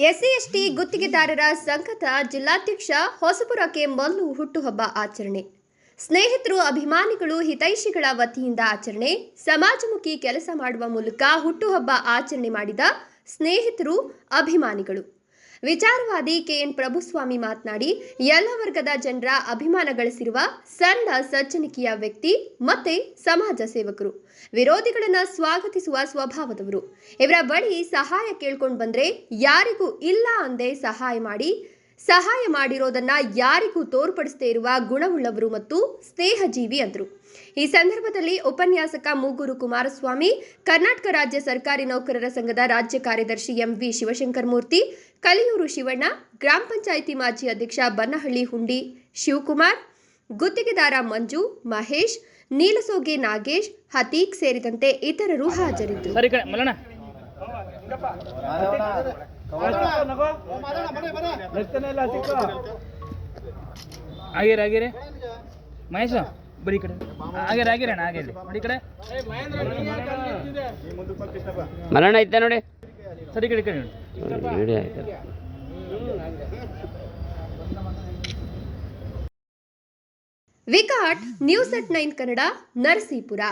SC ST ಗುತ್ತಿಗೆದಾರರ ಸಂಘದ ಜಿಲ್ಲಾಧ್ಯಕ್ಷ ಹೊಸಪುರಕ್ಕೆ ಮಲ್ಲು ಹುಟ್ಟುಹಬ್ಬ ಆಚರಣೆ. ಸ್ನೇಹಿತರು, ಅಭಿಮಾನಿಗಳು, ಹಿತೈಷಿಗಳ ವತಿಯಿಂದ ಆಚರಣೆ. ಸಮಾಜಮುಖಿ ಕೆಲಸ ಮಾಡುವ ಮೂಲಕ ಹುಟ್ಟುಹಬ್ಬ ಆಚರಣೆ ಮಾಡಿದ ಸ್ನೇಹಿತರು, ಅಭಿಮಾನಿಗಳು. ವಿಚಾರವಾದಿ ಕೆಎನ್ ಪ್ರಭುಸ್ವಾಮಿ ಮಾತನಾಡಿ, ಎಲ್ಲ ವರ್ಗದ ಜನರ ಅಭಿಮಾನ ಗಳಿಸಿರುವ ಸಣ್ಣ ಸಜ್ಜನಿಕೆಯ ವ್ಯಕ್ತಿ ಮತ್ತೆ ಸಮಾಜ ಸೇವಕರು. ವಿರೋಧಿಗಳನ್ನ ಸ್ವಾಗತಿಸುವ ಸ್ವಭಾವದವರು. ಇವರ ಬಳಿ ಸಹಾಯ ಕೇಳ್ಕೊಂಡು ಬಂದ್ರೆ ಯಾರಿಗೂ ಇಲ್ಲ ಅಂದೇ ಸಹಾಯ ಮಾಡಿ ಸಹಾಯ ಮಾಡಿರೋದನ್ನ ಯಾರಿಗೂ ತೋರ್ಪಡಿಸದೇ ಇರುವ ಗುಣವುಳ್ಳವರು ಮತ್ತು ಸ್ನೇಹಜೀವಿ ಅಂದರು. ಈ ಸಂದರ್ಭದಲ್ಲಿ ಉಪನ್ಯಾಸಕ ಮೂಗೂರು ಕುಮಾರಸ್ವಾಮಿ, ಕರ್ನಾಟಕ ರಾಜ್ಯ ಸರ್ಕಾರಿ ನೌಕರರ ಸಂಘದ ರಾಜ್ಯ ಕಾರ್ಯದರ್ಶಿ ಎಂವಿ ಶಿವಶಂಕರ್ ಮೂರ್ತಿ, ಕಲಿಯೂರು ಶಿವಣ್ಣ, ಗ್ರಾಮ ಪಂಚಾಯಿತಿ ಮಾಜಿ ಅಧ್ಯಕ್ಷ ಬನ್ನಹಳ್ಳಿ ಹುಂಡಿ ಶಿವಕುಮಾರ್, ಗುತ್ತಿಗೆದಾರ ಮಂಜು, ಮಹೇಶ್, ನೀಲಸೋಗೆ ನಾಗೇಶ್, ಹತೀಕ್ ಸೇರಿದಂತೆ ಇತರರು ಹಾಜರಿದ್ದರು. ಆಗಿರ ಆಗಿರಿ. ಮಹೇಶ ಬರೀ ಈ ಕಡೆ. ಆಗಿರ ಆಗಿರಣ್ಣ ಆಗಿರಿ. ನೋಡಿ ಈ ಕಡೆ. ಮರಣ ಐತೆ ನೋಡಿ. ಸರಿ ಕಡೆ ಕಡೆ. ನೋಡಿ Vikat news at nine Kannada Narasipura.